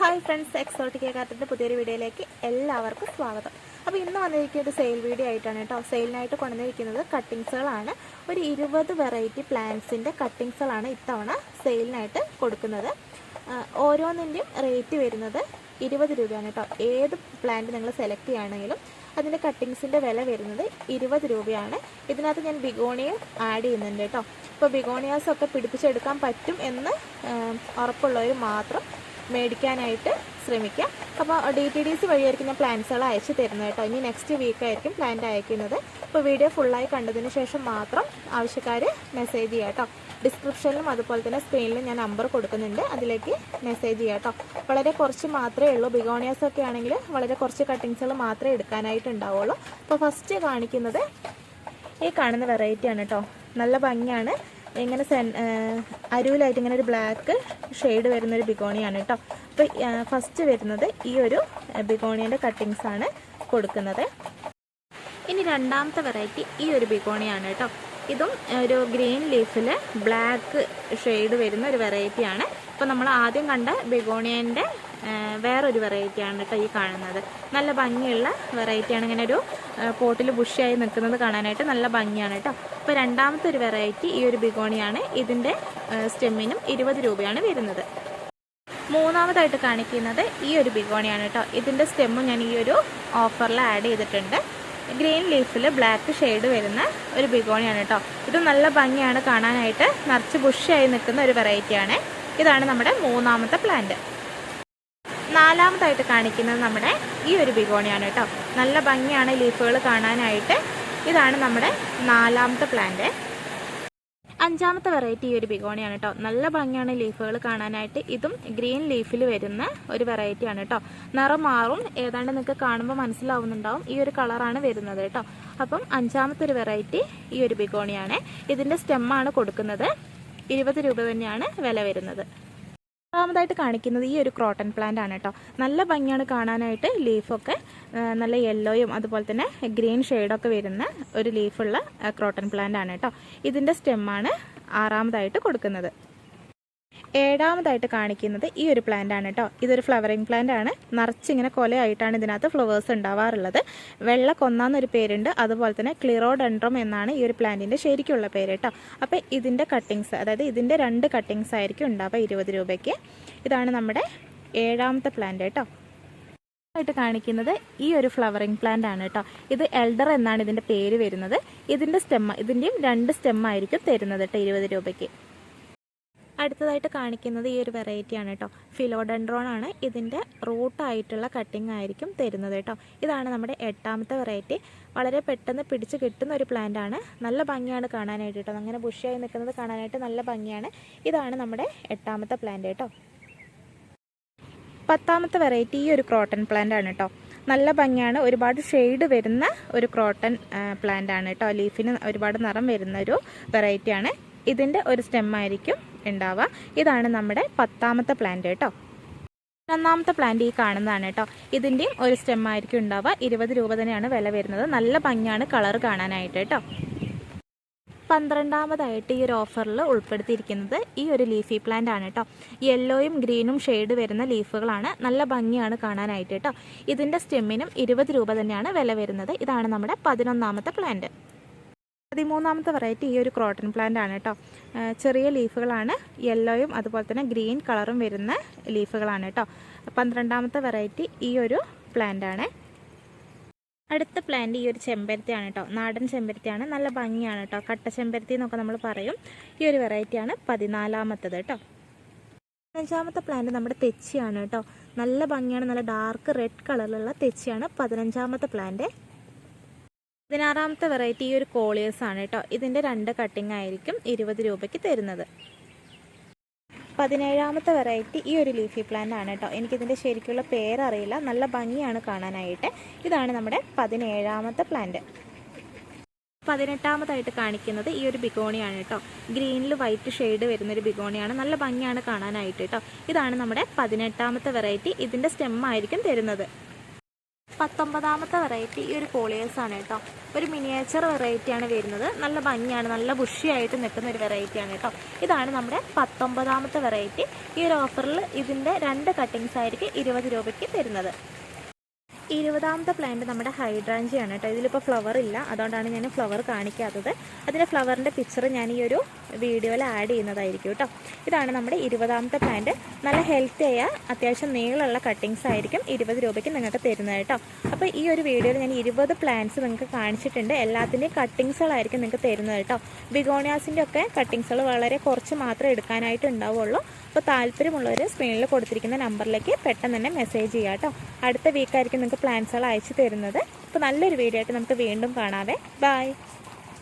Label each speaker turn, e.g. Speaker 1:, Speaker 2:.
Speaker 1: Hi friends exotic കാർട്ടിന്റെ പുതിയൊരു വീഡിയോയിലേക്ക് എല്ലാവർക്കും സ്വാഗതം. അപ്പോൾ ഇന്ന് വന്നിരിക്കുന്നത് സെയിൽ വീഡിയോ ആയിട്ടാണ് കേട്ടോ. സെയിലിനായിട്ട് കൊണ്ടുവന്നിരിക്കുന്നത് കട്ടിങ്സുകളാണ് ഒരു ഇരുപത് വെറൈറ്റി പ്ലാന്റ്സിന്റെ കട്ടിങ്സുകളാണ് ഇത്തവണ സെയിലിനായിട്ട് കൊടുക്കുന്നത്. ഓരോന്നിന്റെയും റേറ്റ് വരുന്നത് ഇരുപത് രൂപയാണ് കേട്ടോ. ഏത് പ്ലാന്റ് നിങ്ങൾ സെലക്ട് ചെയ്യുകയാണെങ്കിലും അതിന്റെ കട്ടിങ്സിന്റെ വില വരുന്നത് ഇരുപത് രൂപയാണ്. ഇതിനകത്ത് ഞാൻ ബിഗോണിയും ആഡ് ചെയ്യുന്നുണ്ട് കേട്ടോ. ഇപ്പോൾ ബിഗോണിയാസൊക്കെ പിടിപ്പിച്ചെടുക്കാൻ പറ്റും എന്ന് ഉറപ്പുള്ളവർ മാത്രം മേടിക്കാനായിട്ട് ശ്രമിക്കാം. അപ്പോൾ ഡി ടി ഡി സി വഴിയായിരിക്കും ഞാൻ പ്ലാൻസുകൾ അയച്ചു തരുന്നത് കേട്ടോ. ഇനി നെക്സ്റ്റ് വീക്ക് ആയിരിക്കും പ്ലാന്റ് അയക്കുന്നത്. അപ്പോൾ വീഡിയോ ഫുള്ളായി കണ്ടതിന് ശേഷം മാത്രം ആവശ്യക്കാർ മെസ്സേജ് ചെയ്യാം കേട്ടോ. ഡിസ്ക്രിപ്ഷനിലും അതുപോലെ തന്നെ സ്ക്രീനിലും ഞാൻ നമ്പർ കൊടുക്കുന്നുണ്ട്. അതിലേക്ക് മെസ്സേജ് ചെയ്യാം കേട്ടോ. വളരെ കുറച്ച് മാത്രമേ ഉള്ളൂ. ബിഗോണിയാസ് ഒക്കെ ആണെങ്കിൽ വളരെ കുറച്ച് കട്ടിങ്സുകൾ മാത്രമേ എടുക്കാനായിട്ട് ഉണ്ടാവുള്ളൂ അപ്പോൾ ഫസ്റ്റ് കാണിക്കുന്നത് ഈ കാണുന്ന വെറൈറ്റിയാണ് കേട്ടോ. നല്ല ഭംഗിയാണ്. ഇങ്ങനെ സെൻ അരുവിലായിട്ട് ഇങ്ങനെ ഒരു ബ്ലാക്ക് ഷെയ്ഡ് വരുന്ന ഒരു ബിഗോണിയാണ് കേട്ടോ. അപ്പോൾ ഫസ്റ്റ് വരുന്നത് ഈ ഒരു ബിഗോണിയന്റെ കട്ടിങ്സ് ആണ് കൊടുക്കുന്നത്. ഇനി രണ്ടാമത്തെ വെറൈറ്റി ഈ ഒരു ബിഗോണിയാണ് കേട്ടോ. ഇതും ഒരു ഗ്രീൻ ലീഫിൽ ബ്ലാക്ക് ഷെയ്ഡ് വരുന്ന ഒരു വെറൈറ്റിയാണ് ഇപ്പോൾ നമ്മൾ ആദ്യം കണ്ട ബിഗോണിയന്റെ വേറൊരു വെറൈറ്റിയാണ് കേട്ടോ ഈ കാണുന്നത്. നല്ല ഭംഗിയുള്ള വെറൈറ്റിയാണ് ഇങ്ങനെ ഒരു പോട്ടിൽ ബുഷിയായി നിൽക്കുന്നത് കാണാനായിട്ട് നല്ല ഭംഗിയാണ് കേട്ടോ. അപ്പോൾ രണ്ടാമത്തെ ഒരു വെറൈറ്റി ഈ ഒരു ബിഗോണിയാണ്. ഇതിന്റെ സ്റ്റെമ്മിനും ഇരുപത് രൂപയാണ് വരുന്നത്. മൂന്നാമതായിട്ട് കാണിക്കുന്നത് ഈ ഒരു ബിഗോണിയാണ് കേട്ടോ. ഇതിന്റെ സ്റ്റെമ്മും ഞാൻ ഈ ഒരു ഓഫറിൽ ആഡ് ചെയ്തിട്ടുണ്ട്. ഗ്രീൻ ലീഫിൽ ബ്ലാക്ക് ഷെയ്ഡ് വരുന്ന ഒരു ബിഗോണിയാണ് കേട്ടോ. ഇത് നല്ല ഭംഗിയാണ് കാണാനായിട്ട്. നിറച്ച് ബുഷിയായി നിൽക്കുന്ന ഒരു വെറൈറ്റിയാണ് ഇതാണ് നമ്മുടെ മൂന്നാമത്തെ പ്ലാന്റ് നാലാമതായിട്ട് കാണിക്കുന്നത് നമ്മുടെ ഈ ഒരു ബിഗോണിയാണ് കേട്ടോ. നല്ല ഭംഗിയാണ് ലീഫുകൾ കാണാനായിട്ട്. ഇതാണ് നമ്മുടെ നാലാമത്തെ പ്ലാന്റ്. അഞ്ചാമത്തെ വെറൈറ്റി ഈ ഒരു ബിഗോണിയാണ് കേട്ടോ. നല്ല ഭംഗിയാണ് ലീഫുകൾ കാണാനായിട്ട്. ഇതും ഗ്രീൻ ലീഫിൽ വരുന്ന ഒരു വെറൈറ്റിയാണ് കേട്ടോ. നിറം മാറും. ഏതാണ്ട് നിങ്ങൾക്ക് കാണുമ്പോൾ മനസ്സിലാവുന്നുണ്ടാവും ഈ ഒരു കളറാണ് വരുന്നത് കേട്ടോ. അപ്പം അഞ്ചാമത്തെ ഒരു വെറൈറ്റി ഈ ഒരു ബിഗോണിയാണ്. ഇതിന്റെ സ്റ്റെമ്മാണ് കൊടുക്കുന്നത്. ഇരുപത് രൂപ തന്നെയാണ് വില വരുന്നത്. രണ്ടാമതായിട്ട് കാണിക്കുന്നത് ഈ ഒരു ക്രോട്ടൺ പ്ലാന്റ് ആണ് കേട്ടോ. നല്ല ഭംഗിയാണ് കാണാനായിട്ട് ലീഫൊക്കെ നല്ല യെല്ലോയും അതുപോലെ തന്നെ ഗ്രീൻ ഷെയ്ഡൊക്കെ വരുന്ന ഒരു ലീഫുള്ള ക്രോട്ടൺ പ്ലാന്റ് ആണ് കേട്ടോ. ഇതിന്റെ സ്റ്റെമ്മാണ് ആറാമതായിട്ട് കൊടുക്കുന്നത്. ഏഴാമതായിട്ട് കാണിക്കുന്നത് ഈ ഒരു പ്ലാന്റ് ആണ് കേട്ടോ ഇതൊരു ഫ്ലവറിങ് പ്ലാന്റ് ആണ്. നിറച്ചിങ്ങനെ കൊലയായിട്ടാണ് ഇതിനകത്ത് ഫ്ലവേഴ്സ് ഉണ്ടാവാറുള്ളത്. വെള്ള കൊന്നാന്നൊരു പേരുണ്ട്. അതുപോലെ തന്നെ ക്ലിറോഡെൻഡ്രം എന്നാണ് ഈ ഒരു പ്ലാന്റിന്റെ ശരിക്കുള്ള പേര് കേട്ടോ അപ്പോൾ ഇതിന്റെ കട്ടിങ്സ് അതായത് ഇതിന്റെ രണ്ട് കട്ടിങ്സ് ആയിരിക്കും ഉണ്ടാവുക ഇരുപത് രൂപയ്ക്ക്. ഇതാണ് നമ്മുടെ ഏഴാമത്തെ പ്ലാന്റ് കേട്ടോ ആയിട്ട് കാണിക്കുന്നത് ഈ ഒരു ഫ്ലവറിങ് പ്ലാന്റ് ആണ് കേട്ടോ ഇത് എൽഡർ എന്നാണ് ഇതിന്റെ പേര് വരുന്നത്. ഇതിന്റെ സ്റ്റെമ്മ ഇതിന്റെയും രണ്ട് സ്റ്റെമ്മായിരിക്കും തരുന്നത് കേട്ടോ ഇരുപത് രൂപയ്ക്ക്. അടുത്തതായിട്ട് കാണിക്കുന്നത് ഈ ഒരു വെറൈറ്റി ആണ് കേട്ടോ ഫിലോഡൻഡ്രോൺ ആണ് ഇതിന്റെ റൂട്ടായിട്ടുള്ള കട്ടിംഗ് ആയിരിക്കും തരുന്നത് കേട്ടോ ഇതാണ് നമ്മുടെ എട്ടാമത്തെ വെറൈറ്റി വളരെ പെട്ടെന്ന് പിടിച്ച് കിട്ടുന്ന ഒരു പ്ലാന്റ് ആണ്. നല്ല ഭംഗിയാണ് കാണാനായിട്ട് കേട്ടോ അങ്ങനെ ബുഷിയായി നിൽക്കുന്നത് കാണാനായിട്ട് നല്ല ഭംഗിയാണ്. ഇതാണ് നമ്മുടെ എട്ടാമത്തെ പ്ലാന്റ് കേട്ടോ പത്താമത്തെ വെറൈറ്റി ഈ ഒരു ക്രോട്ടൺ പ്ലാന്റ് ആണ് കേട്ടോ നല്ല ഭംഗിയാണ്. ഒരുപാട് ഷെയ്ഡ് വരുന്ന ഒരു ക്രോട്ടൺ പ്ലാന്റ് ആണ് കേട്ടോ ലീഫിന് ഒരുപാട് നിറം വരുന്ന ഒരു വെറൈറ്റിയാണ് ഇതിന്റെ ഒരു സ്റ്റെം ആയിരിക്കും ഉണ്ടാവുക. ഇതാണ് നമ്മുടെ പത്താമത്തെ പ്ലാന്റ് കേട്ടോ. ഒന്നാമത്തെ പ്ലാന്റ് ഈ കാണുന്നതാണ് കേട്ടോ. ഇതിന്റെയും ഒരു സ്റ്റെം ആയിരിക്കും ഉണ്ടാവുക. ഇരുപത് രൂപ തന്നെയാണ് വില വരുന്നത്. നല്ല ഭംഗിയാണ് കളർ കാണാനായിട്ട് കേട്ടോ. പന്ത്രണ്ടാമതായിട്ട് ഈ ഒരു ഓഫറിൽ ഉൾപ്പെടുത്തിയിരിക്കുന്നത് ഈ ഒരു ലീഫി പ്ലാന്റ് ആണ് കേട്ടോ. യെല്ലോയും ഗ്രീനും ഷെയ്ഡ് വരുന്ന ലീഫുകളാണ് നല്ല ഭംഗിയാണ് കാണാനായിട്ട് കേട്ടോ. ഇതിന്റെ സ്റ്റെമ്മിനും ഇരുപത് രൂപ തന്നെയാണ് വില വരുന്നത്. ഇതാണ് നമ്മുടെ പതിനൊന്നാമത്തെ പ്ലാന്റ് പതിമൂന്നാമത്തെ വെറൈറ്റി ഈ ഒരു ക്രോട്ടൺ പ്ലാന്റ് ആണ് കേട്ടോ ചെറിയ ലീഫുകളാണ് യെല്ലോയും അതുപോലെ തന്നെ ഗ്രീൻ കളറും വരുന്ന ലീഫുകളാണ് കേട്ടോ പന്ത്രണ്ടാമത്തെ വെറൈറ്റി ഈ ഒരു പ്ലാന്റ് ആണ്. അടുത്ത പ്ലാന്റ് ഈ ഒരു ചെമ്പരത്തിയാണ് കേട്ടോ നാടൻ ചെമ്പരത്തിയാണ് നല്ല ഭംഗിയാണ് കേട്ടോ കട്ട ചെമ്പരത്തി എന്നൊക്കെ നമ്മൾ പറയും. ഈ ഒരു വെറൈറ്റിയാണ് പതിനാലാമത്തത് കേട്ടോ പതിനഞ്ചാമത്തെ പ്ലാന്റ് നമ്മുടെ തെച്ചിയാണ് കേട്ടോ നല്ല ഭംഗിയാണ്. നല്ല ഡാർക്ക് റെഡ് കളറിലുള്ള തെച്ചിയാണ് പതിനഞ്ചാമത്തെ പ്ലാന്റ് പതിനാറാമത്തെ വെറൈറ്റി ഈ ഒരു കോളിയേഴ്സ് ആണ് കേട്ടോ ഇതിന്റെ രണ്ട് കട്ടിംഗ് ആയിരിക്കും ഇരുപത് രൂപയ്ക്ക് തരുന്നത്. പതിനേഴാമത്തെ വെറൈറ്റി ഈ ഒരു ലീഫി പ്ലാന്റ് ആണ് കേട്ടോ എനിക്കിതിന്റെ ശരിക്കുള്ള പേരറിയില്ല. നല്ല ഭംഗിയാണ് കാണാനായിട്ട്. ഇതാണ് നമ്മുടെ പതിനേഴാമത്തെ പ്ലാന്റ് പതിനെട്ടാമതായിട്ട് കാണിക്കുന്നത് ഈ ഒരു ബിഗോണിയാണ് കേട്ടോ ഗ്രീനിൽ വൈറ്റ് ഷെയ്ഡ് വരുന്നൊരു ബിഗോണിയാണ്. നല്ല ഭംഗിയാണ് കാണാനായിട്ട് കേട്ടോ ഇതാണ് നമ്മുടെ പതിനെട്ടാമത്തെ വെറൈറ്റി ഇതിന്റെ സ്റ്റെമ്മായിരിക്കും തരുന്നത്. പത്തൊമ്പതാമത്തെ വെറൈറ്റി ഈ ഒരു കോളിയേഴ്സാണ് കേട്ടോ. ഒരു മിനിയേച്ചർ വെറൈറ്റിയാണ് വരുന്നത്. നല്ല ഭംഗിയാണ് നല്ല ബുഷിയായിട്ട് നിൽക്കുന്ന ഒരു വെറൈറ്റിയാണ് കേട്ടോ. ഇതാണ് നമ്മുടെ പത്തൊമ്പതാമത്തെ വെറൈറ്റി ഈ ഒരു ഓഫറിൽ ഇതിന്റെ രണ്ട് കട്ടിങ്സ് ആയിരിക്കും ഇരുപത് രൂപയ്ക്ക് തരുന്നത്. ഇരുപതാമത്തെ പ്ലാന്റ് നമ്മുടെ ഹൈഡ്രാഞ്ചിയാണ് കേട്ടോ. ഇതിലിപ്പോൾ ഫ്ലവർ ഇല്ല. അതുകൊണ്ടാണ് ഞാൻ ഫ്ലവർ കാണിക്കാത്തത്. അതിന്റെ ഫ്ലവറിന്റെ പിക്ചർ ഞാൻ ഈ ഒരു വീഡിയോയിൽ ആഡ് ചെയ്യുന്നതായിരിക്കും കേട്ടോ. ഇതാണ് നമ്മുടെ ഇരുപതാമത്തെ പ്ലാന്റ് നല്ല ഹെൽത്തി ആയ അത്യാവശ്യം നീളമുള്ള കട്ടിങ്സ് ആയിരിക്കും ഇരുപത് രൂപയ്ക്ക് നിങ്ങൾക്ക് തരുന്നത് കേട്ടോ. അപ്പോൾ ഈ ഒരു വീഡിയോയിൽ ഞാൻ ഇരുപത് പ്ലാന്റ്സ് നിങ്ങൾക്ക് കാണിച്ചിട്ടുണ്ട്. എല്ലാത്തിന്റെയും കട്ടിങ്സുകളായിരിക്കും നിങ്ങൾക്ക് തരുന്നത് കേട്ടോ. ബിഗോണിയാസിന്റെ ഒക്കെ കട്ടിങ്സുകൾ വളരെ കുറച്ച് മാത്രമേ എടുക്കാനായിട്ട് ഉണ്ടാവുള്ളൂ അപ്പോൾ താല്പര്യമുള്ളവർ സ്ക്രീനിൽ കൊടുത്തിരിക്കുന്ന നമ്പറിലേക്ക് പെട്ടെന്ന് തന്നെ മെസ്സേജ് ചെയ്യുക കേട്ടോ. അടുത്ത വീക്കായിരിക്കും നിങ്ങൾക്ക് പ്ലാൻസുകൾ അയച്ചു തരുന്നത്. അപ്പോൾ നല്ലൊരു വീഡിയോ ആയിട്ട് നമുക്ക് വീണ്ടും കാണാവേ. ബൈ